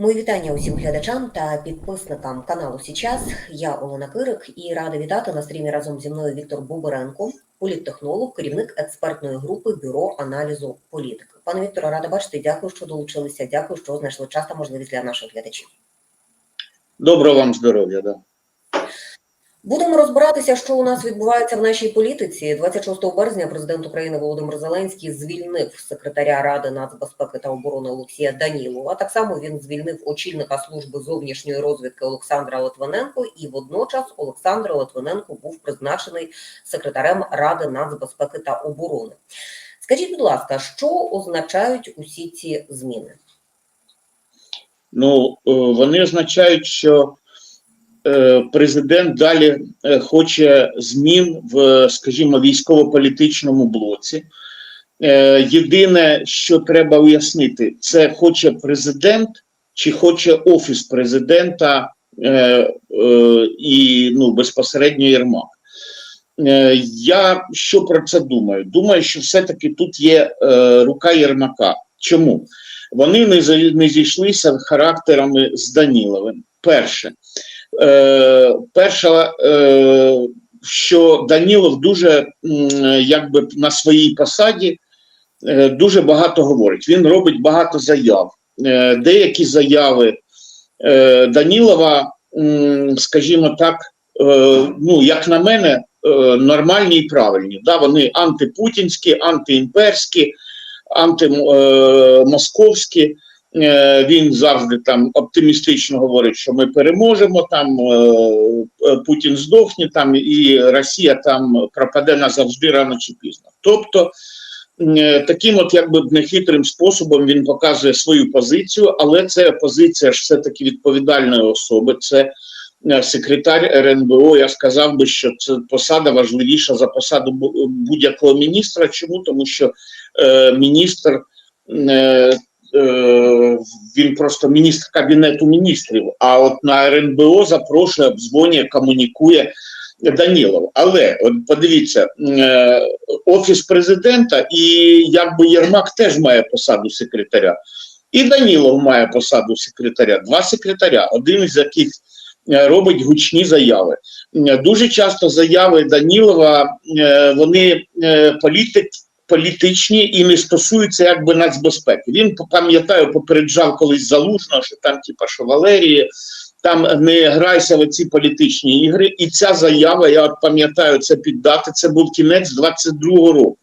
Мої вітання усім глядачам та підписникам каналу Січас. Я Олена Кирик і рада вітати на стрімі разом зі мною Віктор Бубаренко, політтехнолог, керівник експертної групи Бюро аналізу політики. Пане Вікторе, рада бачити. Дякую, що долучилися. Дякую, що знайшли час та можливість для наших глядачів. Доброго вам здоров'я. Да. Будемо розбиратися, що у нас відбувається в нашій політиці. 26 березня президент України Володимир Зеленський звільнив секретаря Ради нацбезпеки та оборони Олексія Данілова. Так само він звільнив очільника служби зовнішньої розвідки Олександра Литвиненко. І водночас Олександр Литвиненко був призначений секретарем Ради нацбезпеки та оборони. Скажіть, будь ласка, що означають усі ці зміни? Ну, е, вони означають, що президент далі е, хоче змін в, скажімо, військово-політичному блоці. Е, Єдине, що треба уяснити, це хоче президент чи хоче офіс президента е, е, і ну, безпосередньо Єрмак. Е, Я що про це думаю? Думаю, що все-таки тут є е, рука Єрмака. Чому? Вони не, не зійшлися характерами з Даніловим. Перше, е, перша, е, що Данілов дуже якби на своїй посаді е, дуже багато говорить. Він робить багато заяв. Е, деякі заяви Данілова, скажімо так, ну, як на мене, нормальні і правильні. Да, вони антипутінські, антиімперські, антимосковські. Е, Він завжди там оптимістично говорить, що ми переможемо, там е, е, Путін здохне, там і Росія там пропаде назавжди рано чи пізно. Тобто таким, от якби нехитрим способом він показує свою позицію, але це позиція ж все-таки відповідальної особи. Це секретар РНБО. Я сказав би, що це посада важливіша за посаду будь-якого міністра. Чому? Тому що міністр. Е, він просто міністр кабінету міністрів. А от на РНБО запрошує, обдзвонює, комунікує Данілов. Але от подивіться, е, офіс президента і якби Єрмак теж має посаду секретаря. І Данілов має посаду секретаря. Два секретаря, один із яких е, робить гучні заяви. Дуже часто заяви Данілова вони е, політик політичні і не стосуються якби нацбезпеки. Він пам'ятаю, попереджав колись залужно, що там, типа, що Валерії, там не грайся в ці політичні ігри. І ця заява, я от пам'ятаю це піддати, це був кінець 22-го року.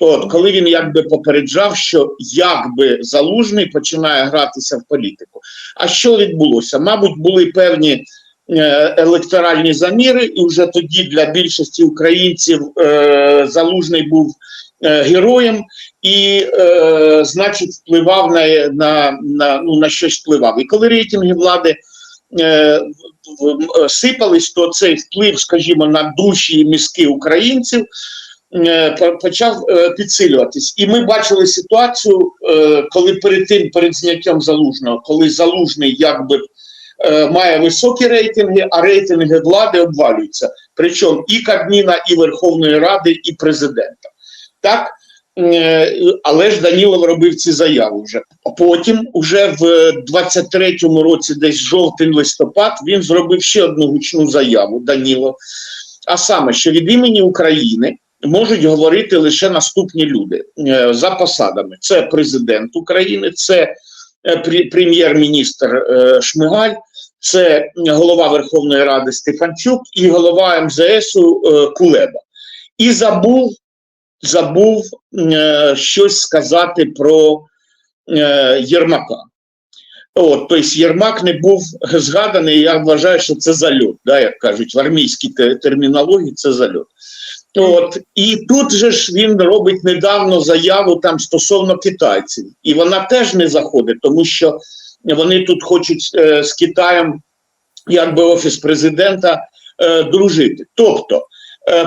От, коли він якби попереджав, що якби залужний починає гратися в політику. А що відбулося? Мабуть, були певні е, електоральні заміри, і вже тоді для більшості українців е, залужний був героєм і, е, значить, впливав на, на, на, ну, на щось впливав. І коли рейтинги влади е, сипались, то цей вплив, скажімо, на душі і мізки українців е, почав е, підсилюватись. І ми бачили ситуацію, е, коли перед тим, перед зняттям залужного, коли залужний якби е, має високі рейтинги, а рейтинги влади обвалюються. Причому і Кабміна, і Верховної Ради, і президента. Так? Е, Але ж Данілов робив ці заяви вже. Потім, уже в 23-му році, десь жовтень-листопад, він зробив ще одну гучну заяву Данілов. А саме, що від імені України можуть говорити лише наступні люди е, за посадами: це президент України, це е, пр- прем'єр-міністр е, Шмигаль, це голова Верховної Ради Стефанчук і голова МЗСу е, Кулеба. І забув, забув е, щось сказати про е, Єрмака. От, тобто Єрмак не був згаданий, я вважаю, що це зальот, да, як кажуть, в армійській термінології це зальот. От, і тут же ж він робить недавно заяву там стосовно китайців, і вона теж не заходить, тому що вони тут хочуть е, з Китаєм, якби офіс президента, е, дружити. Тобто,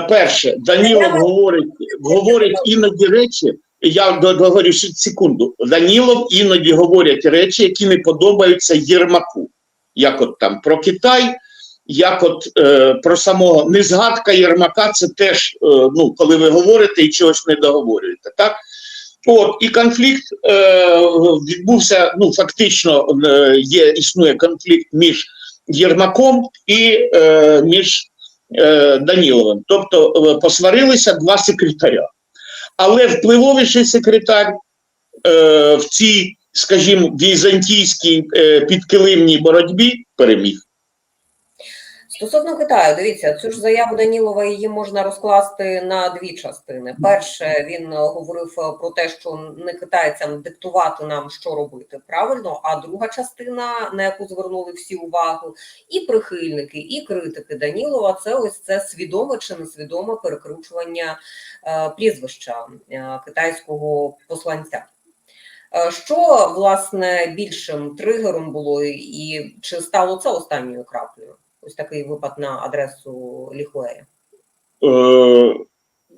перше, Данілов говорить, говорить іноді речі. Я до- договорю секунду. Данілов іноді говорять речі, які не подобаються Єрмаку, як от там про Китай, як от е, про самого незгадка Єрмака, це теж, е, ну, коли ви говорите і чогось не договорюєте. Так? От і конфлікт е, відбувся. Ну фактично е, є існує конфлікт між Єрмаком і е, між е, Даніловим. Тобто е, посварилися два секретаря. Але впливовіший секретар е, в цій, скажімо, візантійській е, підкилимній боротьбі переміг. Стосовно Китаю, дивіться, цю ж заяву Данілова її можна розкласти на дві частини. Перше, він говорив е, про те, що не китайцям диктувати нам, що робити правильно. А друга частина, на яку звернули всі увагу, і прихильники, і критики Данілова, це ось це свідоме чи несвідоме перекручування е, прізвища е, китайського посланця. Що власне більшим тригером було, і чи стало це останньою краплею? Ось такий випад на адресу Ліхуея. Е,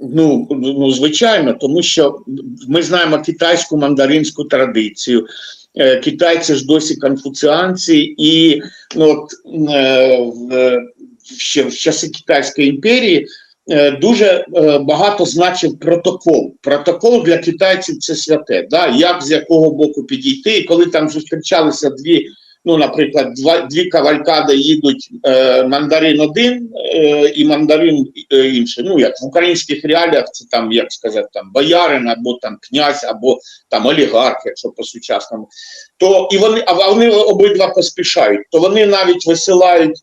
ну, ну, звичайно, тому що ми знаємо китайську мандаринську традицію. Е, Китайці ж досі конфуціанці, і ну, от, е, в, ще в часи Китайської імперії е, дуже е, багато значив протокол. Протокол для китайців це святе. Да? Як з якого боку підійти, і коли там зустрічалися дві. Ну, наприклад, два дві кавалькади їдуть е, мандарин один е, і мандарин е, інший. Ну як в українських реаліях це там, як сказати, там боярин або там князь, або там олігарх, якщо по сучасному. То і вони, а вони обидва поспішають, то вони навіть висилають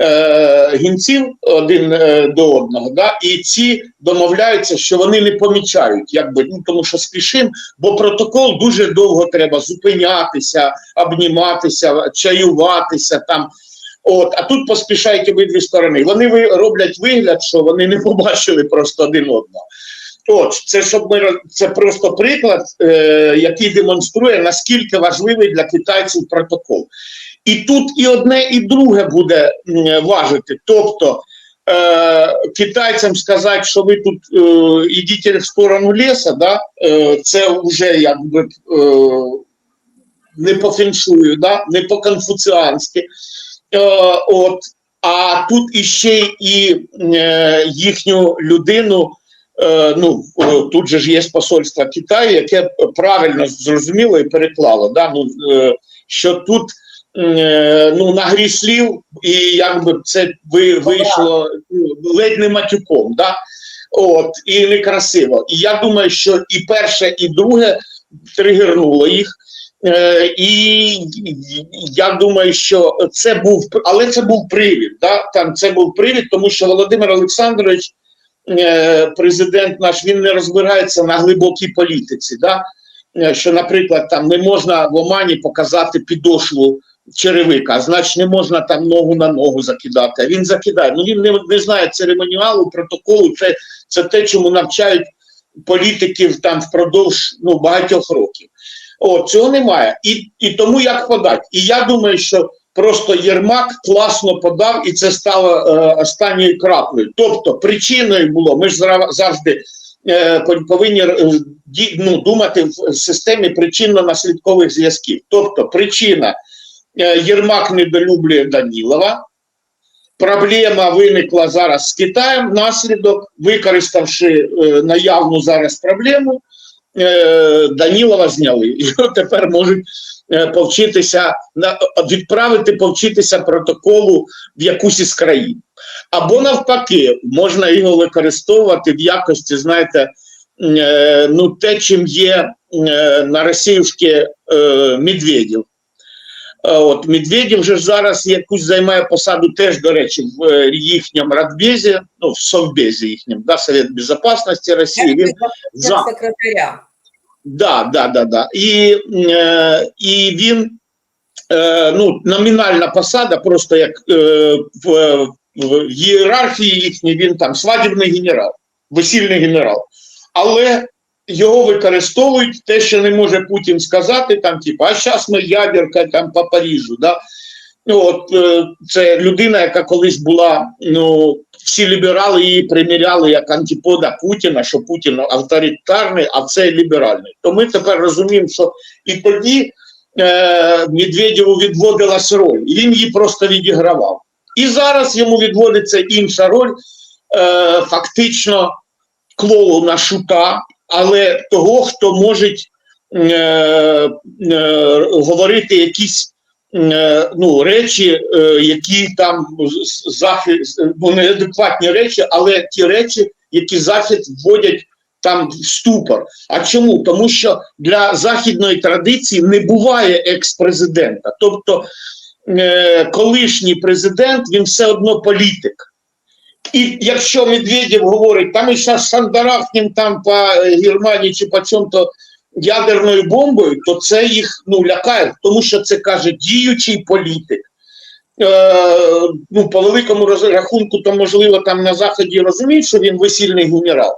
е, гінців один е, до одного, да, і ці домовляються, що вони не помічають, якби ну тому що спішим, бо протокол дуже довго треба зупинятися, обніматися, чаюватися там. От, а тут поспішають обидві сторони. Вони роблять вигляд, що вони не побачили просто один одного. От, це щоб ми це просто приклад, е, який демонструє, наскільки важливий для китайців протокол. І тут і одне, і друге буде важити. Тобто е, китайцям сказати, що ви тут е, ідіть в сторону лісу, да, е, це вже якби е, не по феншую, да, не по конфуціанськи. Е, от, а тут іще і е, їхню людину. Е, ну, тут же ж є посольство Китаю, яке правильно зрозуміло і переклало, да, ну, е, що тут ну, на грі слів, і якби це ви, вийшло ну, ледь не матюком, да? От, і некрасиво. І я думаю, що і перше, і друге тригернуло їх. Е, і я думаю, що це був, але це був привід. Да? Там це був привід, тому що Володимир Олександрович, е, президент наш, він не розбирається на глибокій політиці. Да? Е, Що, наприклад, там не можна в Омані показати підошву черевика, значить не можна там ногу на ногу закидати. А він закидає. Ну він не, не знає церемоніалу, протоколу. Це, це те, чому навчають політиків там впродовж ну, багатьох років. О, цього немає. І, і тому як подати. І я думаю, що просто Єрмак класно подав, і це стало е, останньою краплею. Тобто причиною було, ми ж завжди е, повинні е, ну, думати в системі причинно-наслідкових зв'язків. Тобто причина Єрмак недолюблює Данілова. Проблема виникла зараз з Китаєм внаслідок, використавши е, наявну зараз проблему, е, Данілова зняли. І тепер можуть е, повчитися відправити повчитися протоколу в якусь із країн. Або навпаки, можна його використовувати в якості, знаєте, е, ну те, чим є е, на російське е, Медведєв. Е, От Медведєв вже ж зараз якусь займає посаду теж, до речі, в е, їхньому радбезі, ну в Совбезі їхньому, да, Совет Безопасності Росії. Він за. секретаря. Да, да, да, да. І, е, і він е, ну, номінальна посада, просто як е, в, в ієрархії їхній, він там свадібний генерал, весільний генерал. Але його використовують те, що не може Путін сказати, там, типу, а зараз ми ядерка там по Парижу. Да? Ну, От е, це людина, яка колись була, ну всі ліберали її приміряли як антипода Путіна, що Путін авторитарний, а це ліберальний. То ми тепер розуміємо, що і тоді е, Медведєву відводилась роль, і він її просто відігравав. І зараз йому відводиться інша роль, е, фактично клоуна шута, але того, хто може е, е, говорити якісь е, ну, речі, е, які там з- захід, ну, неадекватні речі, але ті речі, які захід вводять там в ступор. А чому? Тому що для західної традиції не буває екс-президента. Тобто е, колишній президент він все одно політик. І якщо Медведєв говорить, там і шандарахнем там по е, Германії чи по чому-то ядерною бомбою, то це їх ну, лякає, тому що це каже діючий політик. Е, ну, по великому рахунку, то можливо там на заході розуміють, що він весільний генерал.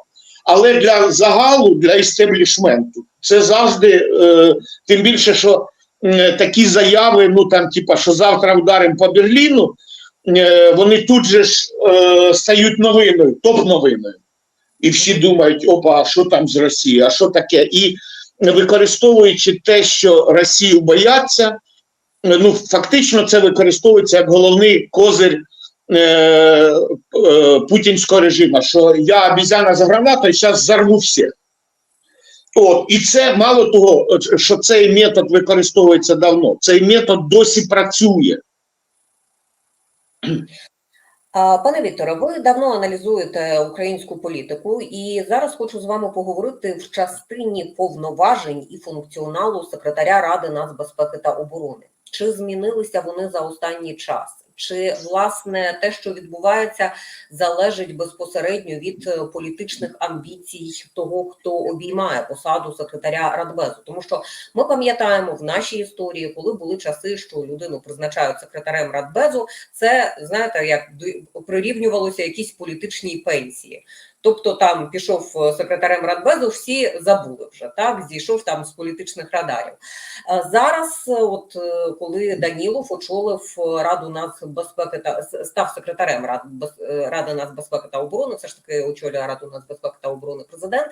Але для загалу, для істеблішменту, це завжди, е, тим більше, що е, такі заяви, ну там, типа, що завтра вдаримо по Берліну, вони тут же ж е, стають новиною, топ-новиною. І всі думають, опа, а що там з Росією, а що таке? І використовуючи те, що Росію бояться, е, ну фактично це використовується як головний козир е, е, путінського режиму, що я обізяна за гранатою, зараз зарву всіх. От, і це мало того, що цей метод використовується давно, цей метод досі працює. Пане Вікторе, ви давно аналізуєте українську політику, і зараз хочу з вами поговорити в частині повноважень і функціоналу секретаря Ради нацбезпеки та оборони. Чи змінилися вони за останній час? Чи власне те, що відбувається, залежить безпосередньо від е, політичних амбіцій того, хто обіймає посаду секретаря Радбезу? Тому що ми пам'ятаємо в нашій історії, коли були часи, що людину призначають секретарем Радбезу, це знаєте, як прирівнювалося якісь політичні пенсії. Тобто там пішов е, секретарем Радбезу, всі забули вже так, зійшов там з політичних радарів. А Зараз, е, от е, коли Данілов очолив е, Раду нацбезпеки та став секретарем е, Ради нацбезпеки та оборони, це ж таки очолює Раду нацбезпеки та оборони президент.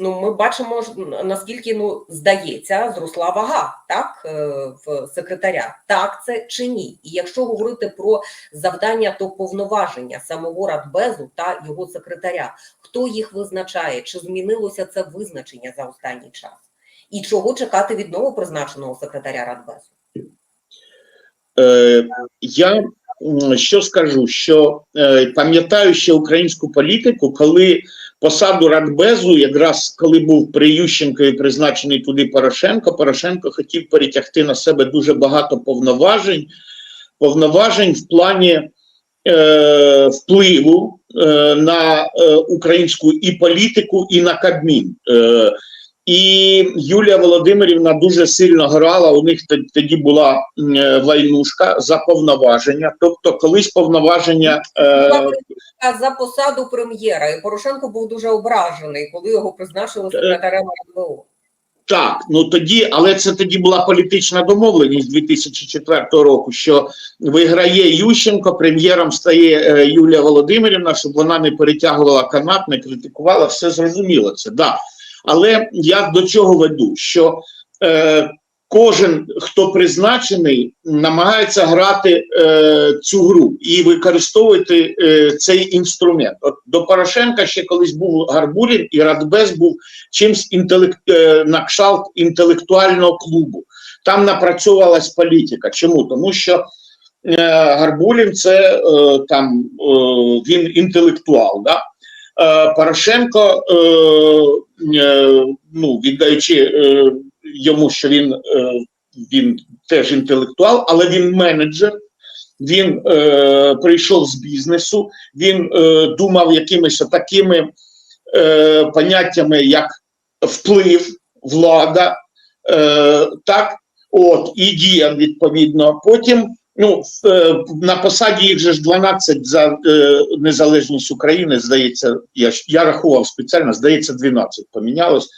Ну, ми бачимо, наскільки ну здається, зросла вага так е, в секретаря. Так це чи ні? І якщо говорити про завдання, то повноваження самого Радбезу та його секретаря, хто їх визначає? Чи змінилося це визначення за останній час? І чого чекати від новопризначеного секретаря Радбезу? Е, я що скажу, що е, пам'ятаю ще українську політику, коли посаду Радбезу, якраз коли був при і призначений туди Порошенко, Порошенко хотів перетягти на себе дуже багато повноважень, повноважень в плані е, впливу е, на е, українську і політику, і на Кабмін. Е, і Юлія Володимирівна дуже сильно грала. У них тод- тоді була м, е, войнушка за повноваження. Тобто, колись повноваження е, за посаду прем'єра, і Порошенко був дуже ображений, коли його призначили секретарем РНБО. так, ну тоді, але це тоді була політична домовленість 2004 року. Що виграє Ющенко, прем'єром стає е, Юлія Володимирівна, щоб вона не перетягувала канат, не критикувала. Все зрозуміло це да. Але я до чого веду? Що е, кожен, хто призначений, намагається грати е, цю гру і використовувати е, цей інструмент. От до Порошенка ще колись був Гарбурін, і Радбез був чимсь інтелект, е, на кшталт інтелектуального клубу. Там напрацьовувалась політика. Чому? Тому що е, Гарбулін це е, там е, він інтелектуал. Да? Е, Порошенко, е, е, ну, віддаючи йому, що він, він теж інтелектуал, але він менеджер. Він е, прийшов з бізнесу, він е, думав якимись такими е, поняттями, як вплив, влада, е, так, от, і діяв відповідно. Потім ну, е, на посаді їх же ж 12 за е, незалежність України, здається, я, я рахував спеціально, здається, 12 помінялось.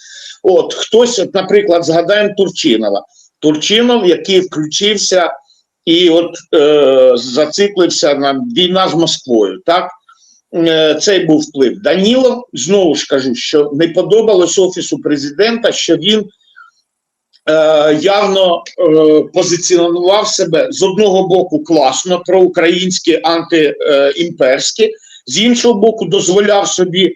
От хтось, от, наприклад, згадаємо Турчинова. Турчинов, який включився і от е, зациклився на війна з Москвою, так? Е, цей був вплив. Данілов, знову ж кажу, що не подобалось Офісу президента, що він е, явно е, позиціонував себе з одного боку класно, проукраїнське, антиімперське, з іншого боку, дозволяв собі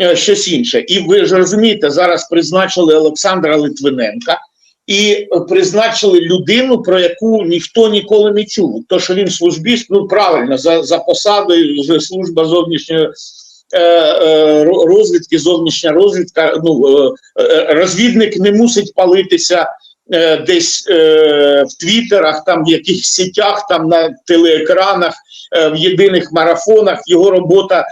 е, щось інше. І ви ж розумієте, зараз призначили Олександра Литвиненка і призначили людину, про яку ніхто ніколи не чув. То, що він службіст, ну правильно, за, за посадою служба зовнішньої. Е, е, ро- Розвідки, зовнішня розвідка, ну е, розвідник не мусить палитися десь в твіттерах, там в якихось сітях, там на телеекранах, в єдиних марафонах. Його робота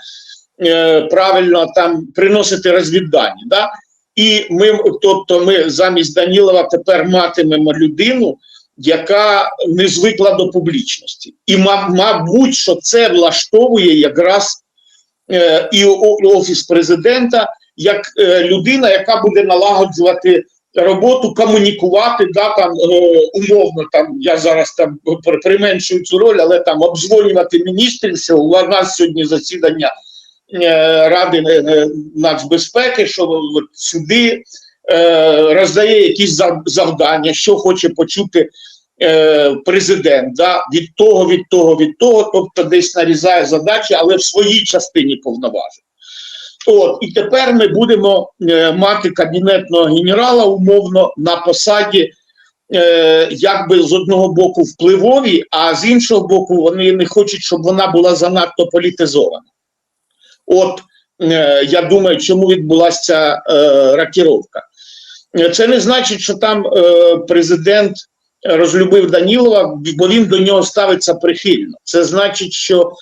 правильно там приносити розвіддані. Да? І ми, тобто, ми замість Данілова тепер матимемо людину, яка не звикла до публічності. І, мабуть, що це влаштовує якраз і офіс президента як е, людина, яка буде налагоджувати роботу, комунікувати, да, там е, умовно там я зараз там применшую цю роль, але там обдзвонювати міністрів, що у нас сьогодні засідання е, Ради е, нацбезпеки, що сюди е, роздає якісь завдання, що хоче почути е, президент. Да? Від того, від того, від того, тобто десь нарізає задачі, але в своїй частині повноважень. От, і тепер ми будемо е, мати кабінетного генерала умовно на посаді, е, якби з одного боку впливові, а з іншого боку, вони не хочуть, щоб вона була занадто політизована. От е, я думаю, чому відбулася ця е, ракіровка. Е, Це не значить, що там е, президент розлюбив Данілова, бо він до нього ставиться прихильно. Це значить, що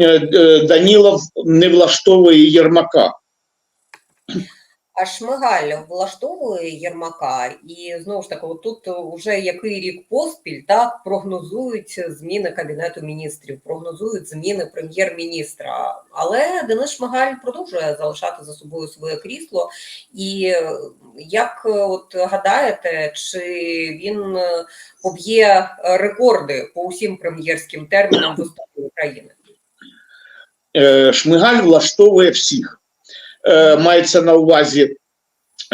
е, е, Данілов не влаштовує Єрмака. Шмигаль влаштовує Єрмака, і знову ж таки, тут вже який рік поспіль так прогнозують зміни кабінету міністрів, прогнозують зміни прем'єр-міністра. Але Денис Шмигаль продовжує залишати за собою своє крісло. І як от гадаєте, чи він е, поб'є рекорди по усім прем'єрським термінам в історії України? Е, Шмигаль влаштовує всіх. Е, Мається на увазі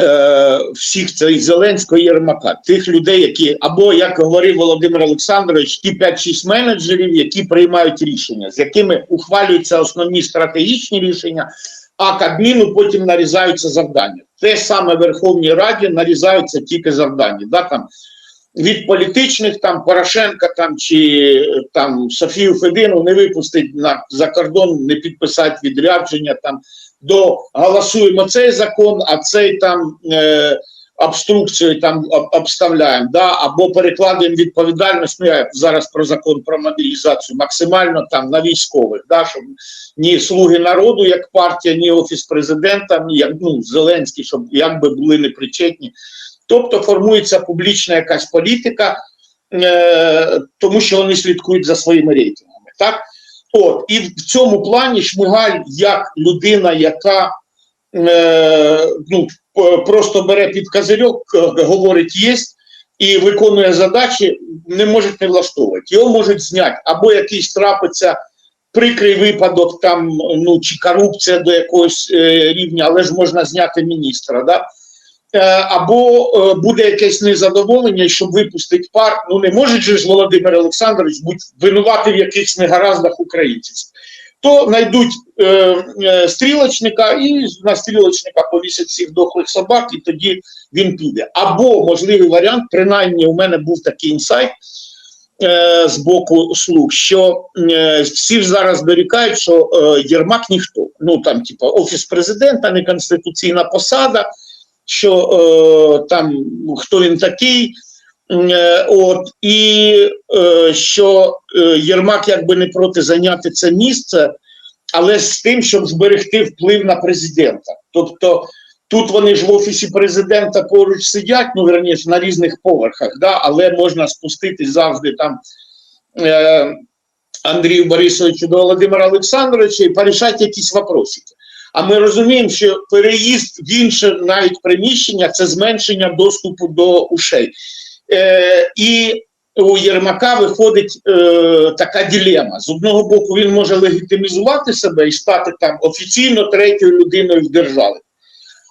е, всіх цих Зеленського і Єрмака, тих людей, які, або, як говорив Володимир Олександрович, ті 5-6 менеджерів, які приймають рішення, з якими ухвалюються основні стратегічні рішення, а Кабміну потім нарізаються завдання. Те саме Верховній Раді нарізаються тільки завдання. Да, там, від політичних там Порошенка там чи там Софію Федину не випустить на за кордон, не підписати відрядження там до голосуємо цей закон, а цей там е, обструкцію там об- обставляємо, да, або перекладаємо відповідальність. Ну я зараз про закон про мобілізацію максимально там на військових, да, щоб ні слуги народу, як партія, ні офіс президента, ні як ну Зеленський, щоб якби були непричетні. Тобто формується публічна якась політика, е, тому що вони слідкують за своїми рейтингами. Так? От, і в цьому плані Шмигаль, як людина, яка е, ну, просто бере під козирьок, е, говорить єсть і виконує задачі, не можуть не влаштовувати. Його можуть зняти, або якийсь трапиться прикрий випадок, там, ну, чи корупція до якогось е, рівня, але ж можна зняти міністра. Да? Е, або е, буде якесь незадоволення, щоб випустити пар. Ну не може же ж Володимир Олександрович бути винувати в якихось негараздах українців. То знайдуть е, е, стрілочника і на стрілочника повісять всіх дохлих собак, і тоді він піде. Або можливий варіант, принаймні у мене був такий інсайт е, з боку слуг, що е, всі ж зараз дорікають, що е, Єрмак ніхто. Ну там, типу, офіс президента, неконституційна посада що е, там хто він такий, е, от і е, що е, Єрмак якби не проти зайняти це місце, але з тим, щоб зберегти вплив на президента. Тобто тут вони ж в офісі президента поруч сидять, ну верніше на різних поверхах, да, але можна спуститись завжди там. Е, Андрію Борисовичу до Володимира Олександровича і порішати якісь вопросики. А ми розуміємо, що переїзд в інше навіть приміщення це зменшення доступу до ушей. Е, і у Єрмака виходить е, така ділема. З одного боку, він може легітимізувати себе і стати там офіційно третьою людиною в державі.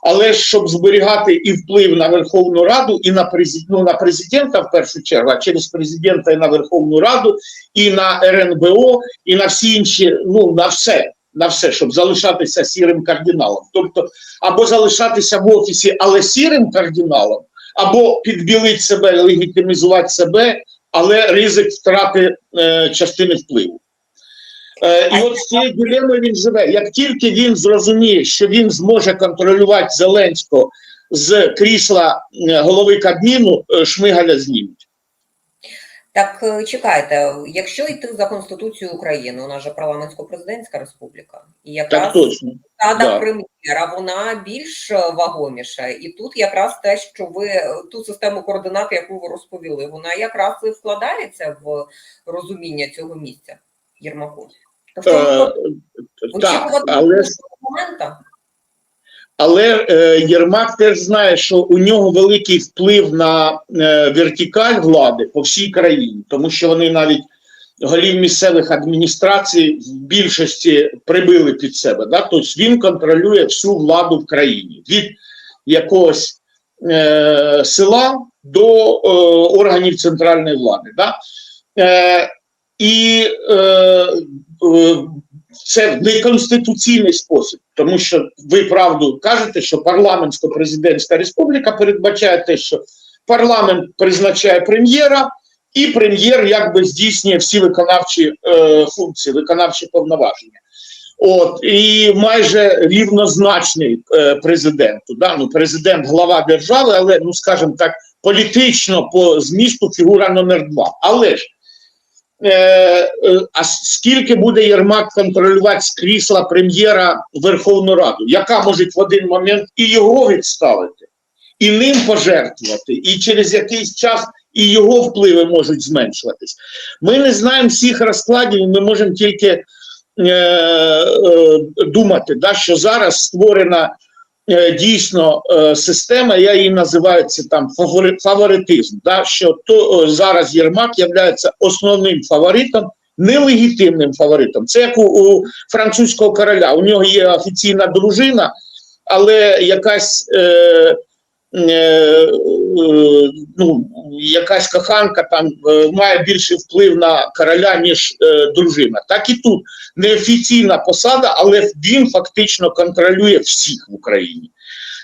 Але щоб зберігати і вплив на Верховну Раду, і на президента, ну, на президента в першу чергу, а через президента і на Верховну Раду, і на РНБО, і на всі інші, ну на все на все, щоб залишатися сірим кардиналом. Тобто, або залишатися в офісі, але сірим кардиналом, або підбілити себе, легітимізувати себе, але ризик втрати е, частини впливу. Е, і от з цією дилемою він живе. Як тільки він зрозуміє, що він зможе контролювати Зеленського з крісла е, голови Кабміну, е, Шмигаля знімуть. Так е, чекайте, якщо йти за Конституцією України, у нас же парламентсько-президентська республіка, і якраз. Рада Да. прем'єра вона більш е, вагоміша, і тут якраз те, що ви е, ту систему координат, яку ви розповіли, вона якраз і вкладається в розуміння цього місця Єрмаку. То в чому так, очікувати але момента? Але е, Єрмак теж знає, що у нього великий вплив на е, вертикаль влади по всій країні, тому що вони навіть голів місцевих адміністрацій в більшості прибили під себе. Да? Тобто він контролює всю владу в країні від якогось е, села до е, органів центральної влади. Да? Е, і е, це неконституційний спосіб, тому що ви правду кажете, що парламентсько-президентська республіка передбачає те, що парламент призначає прем'єра, і прем'єр якби здійснює всі виконавчі е, функції, виконавчі повноваження. От і майже рівнозначний е, президенту. Да? Ну, президент глава держави, але ну скажімо так, політично по змісту фігура номер два. Але ж а скільки буде Єрмак контролювати з крісла прем'єра Верховну Раду, яка може в один момент і його відставити, і ним пожертвувати, і через якийсь час і його впливи можуть зменшуватись. Ми не знаємо всіх розкладів, ми можемо тільки е, е, думати, да, що зараз створена е, дійсно е, система, я її називаю це там фавори, фаворитизм, да, що то е, зараз Єрмак є основним фаворитом, нелегітимним фаворитом. Це як у, у французького короля. У нього є офіційна дружина, але якась. Е, е, е, ну, якась коханка там е, має більший вплив на короля, ніж е, дружина. Так і тут неофіційна посада, але він фактично контролює всіх в Україні.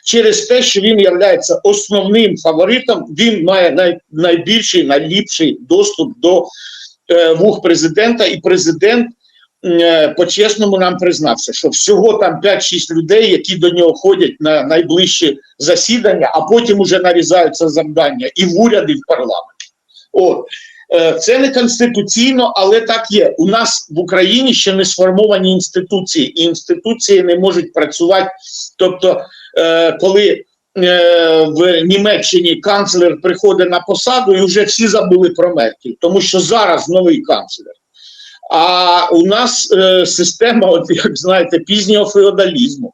Через те, що він є основним фаворитом, він має най, найбільший, найліпший доступ до е, вух президента, і президент е, по-чесному нам признався, що всього там 5-6 людей, які до нього ходять на найближчі засідання, а потім уже нарізаються завдання і в уряд, і в парламент. От. Е, Це не конституційно, але так є. У нас в Україні ще не сформовані інституції, і інституції не можуть працювати. Тобто, е, коли е, в Німеччині канцлер приходить на посаду, і вже всі забули про Меркель, тому що зараз новий канцлер. А у нас е, система, от як знаєте, пізнього феодалізму.